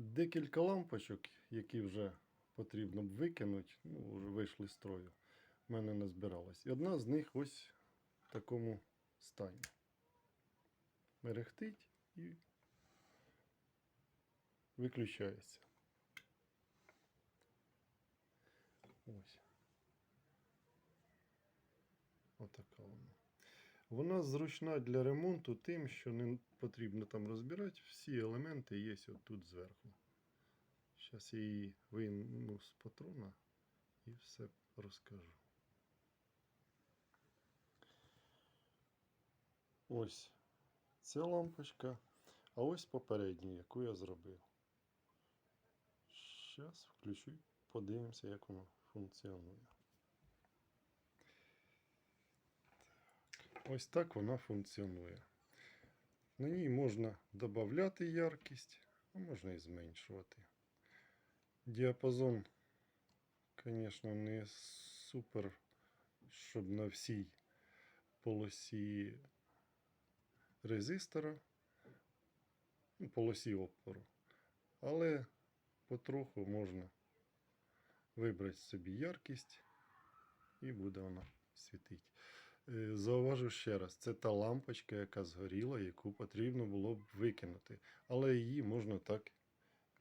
декілька лампочок, які вже потрібно б викинути, ну, вже вийшли з строю. в мене не збиралось. І одна з них ось в такому стані. Мерехтить і виключається. Ось. Отака вона. Вона зручна для ремонту тим, що не потрібно там розбирати. Всі елементи є тут зверху. Зараз я її вийму з патрона і все розкажу. Ось ця лампочка, а ось попередня, яку я зробив. Зараз включу, подивимося, як воно функціонує. Ось так вона функціонує. На ній можна додати яркість, а можна і зменшувати. Діапазон, звісно, не супер, щоб на всій полосі резистора, ну, полосі опору. Але потроху можна вибрати собі яркість і буде вона світити. Е, Зауважу ще раз, це та лампочка, яка згоріла, яку потрібно було б викинути. Але її можна так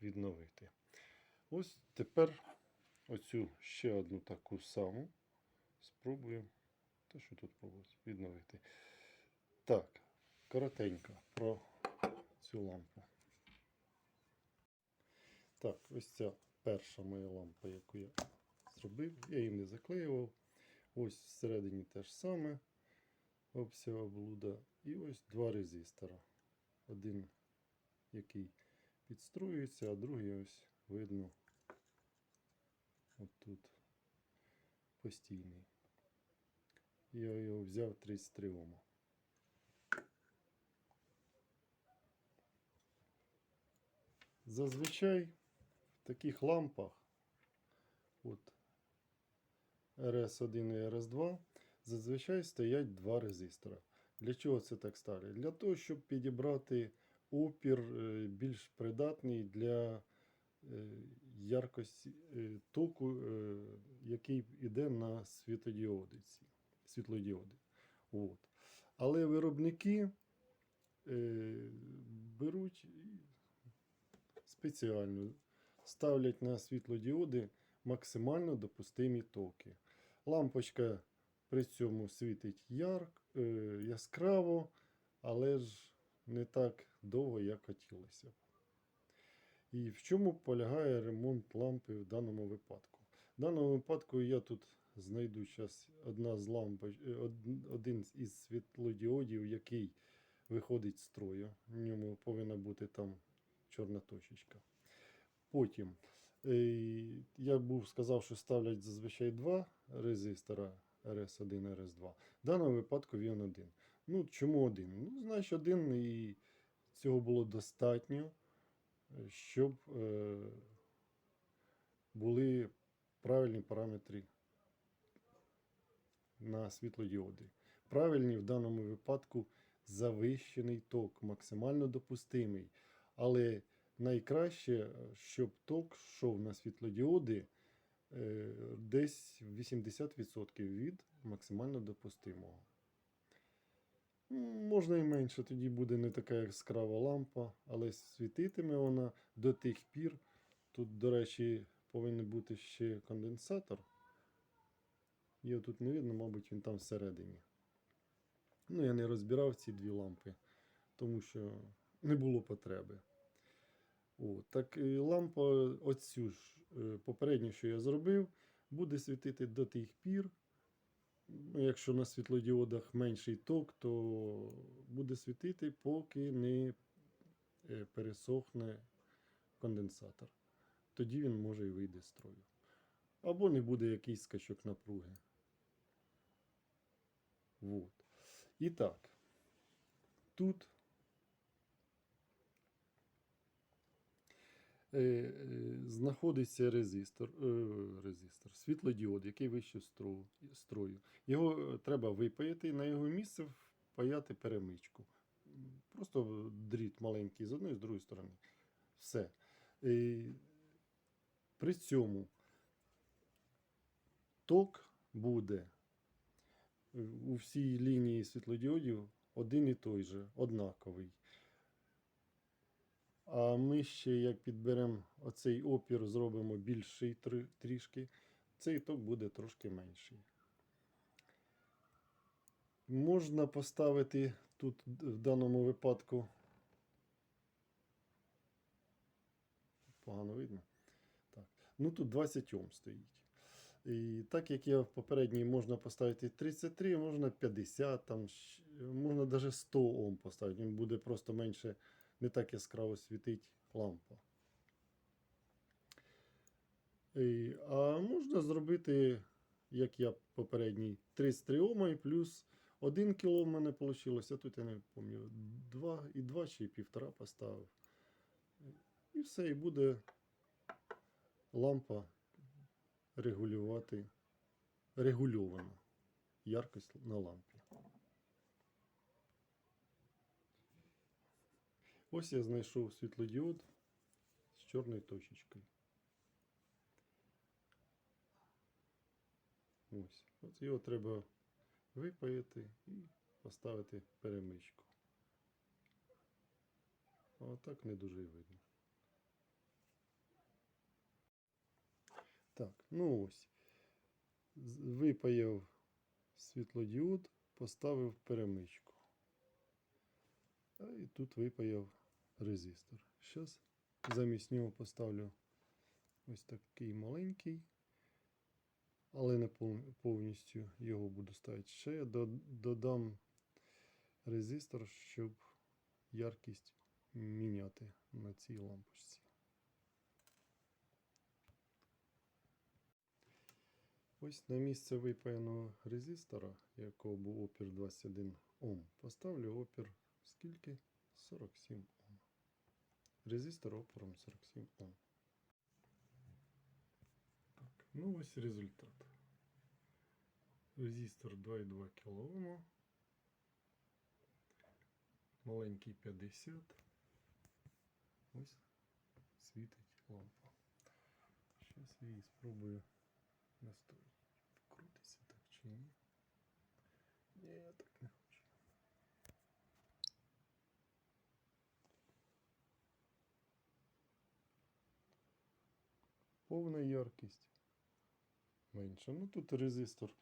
відновити. Ось тепер оцю ще одну таку саму спробуємо. Та що тут пробувати? Відновити. Так, коротенько про цю лампу. Так, ось ця перша моя лампа, яку я зробив. Я її не заклеював. Ось всередині те ж саме обсяга блуда. І ось два резистора. Один, який підстроюється, а другий ось видно отут постійний. Я його взяв 33 Ома. Зазвичай в таких лампах, от RS1 і RS2, зазвичай стоять два резистора. Для чого це так ставлять? Для того, щоб підібрати опір е, більш придатний для е, яркості е, току, який йде на світлодіоди. От. Але виробники беруть спеціально ставлять на світлодіоди максимально допустимі токи. Лампочка при цьому світить ярк, е, яскраво, але ж не так довго, як хотілося б. І в чому полягає ремонт лампи в даному випадку? В даному випадку я тут знайду зараз одна з лампоч... е, один із світлодіодів, який виходить з строю. В ньому повинна бути там чорна точечка. Потім е, я був сказав, що ставлять зазвичай два резистора RS1 RS2. В даному випадку він один. Ну, чому один? Ну, значить, один і цього було достатньо, щоб е, були правильні параметри на світлодіоди. Правильні в даному випадку завищений ток, максимально допустимий. Але найкраще, щоб ток йшов на світлодіоди десь 80% від максимально допустимого. Можна і менше, тоді буде не така яскрава лампа, але світитиме вона до тих пір. Тут, до речі, повинен бути ще конденсатор. Його тут не видно, мабуть, він там всередині. Ну, я не розбирав ці дві лампи, тому що не було потреби. О, так і лампа, оцю ж е, попередню, що я зробив, буде світити до тих пір. Якщо на світлодіодах менший ток, то буде світити, поки не е, пересохне конденсатор. Тоді він може і вийде з строю. Або не буде якийсь скачок напруги. Вот. І так, тут е, е, знаходиться резистор, е, резистор, світлодіод, який вище строю. Його е, треба випаяти і на його місце впаяти перемичку. Просто дріт маленький з одної, з другої сторони. Все. При цьому ток буде у всій лінії світлодіодів один і той же, однаковий. А ми ще, як підберемо оцей опір, зробимо більший трішки, цей ток буде трошки менший. Можна поставити тут в даному випадку. Погано видно. Так. Ну тут 20 Ом стоїть. І так як я в попередній можна поставити 33, можна 50, там, можна навіть 100 Ом поставити. Він буде просто менше, не так яскраво світить лампа. А можна зробити, як я попередній, 33 Ома і плюс 1 кіло в мене вийшло. А Тут я не пам'ятаю, 2 і 2 чи 1,5 поставив. І все, і буде лампа регулювати регульована яркость на лампі. Ось я знайшов світлодіод з чорною точечкою. Ось. От його треба випаяти і поставити перемичку. Отак не дуже й видно. Так, ну ось. Випаяв світлодіод, поставив перемичку. А і тут випаяв резистор. Зараз замість нього поставлю ось такий маленький, але не повністю його буду ставити. Ще я додам резистор, щоб яркість міняти на цій лампочці. Ось на місце випаяного резистора, якого був опір 21 Ом, поставлю опір скільки? 47 Ом. Резистор опором 47 Ом. Так, ну ось результат. Резистор 2,2 кОм. Маленький 50. Ось світить лампа. Зараз я її спробую настроїти. Крутиться так чи ні? Ні, так не Повна яркість. Менше. Ну тут резистор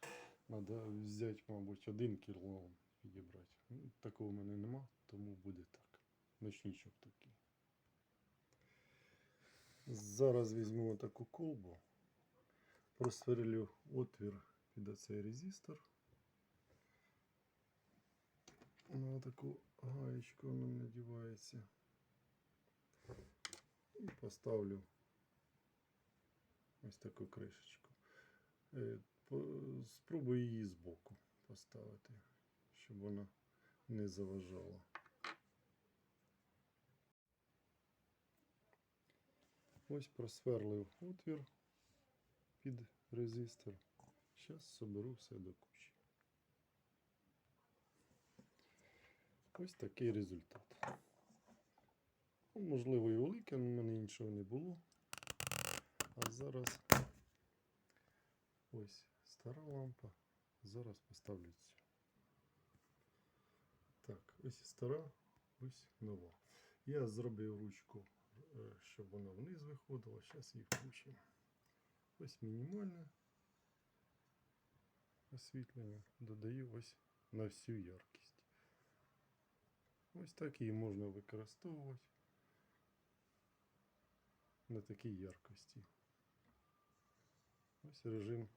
треба взяти, мабуть, один кілоом підібрати. Ну, такого в мене нема, тому буде так. Ночничок такий. Зараз візьму таку колбу просверлю отвір під оцей резистор. На таку гаєчку воно надівається. І поставлю ось таку кришечку. Е, Спробую її збоку поставити, щоб вона не заважала. Ось просверлив отвір під резистор. Зараз соберу все до кучі. Ось такий результат. Ну, можливо, і великий, але в мене іншого не було. А зараз ось стара лампа. Зараз поставлю цю. Так, ось стара, ось нова. Я зробив ручку, е, щоб вона вниз виходила. Зараз її включимо. Ось мінімальне освітлення. Додаю ось на всю яркість. Ось так її можна використовувати на такій яркості. Ось режим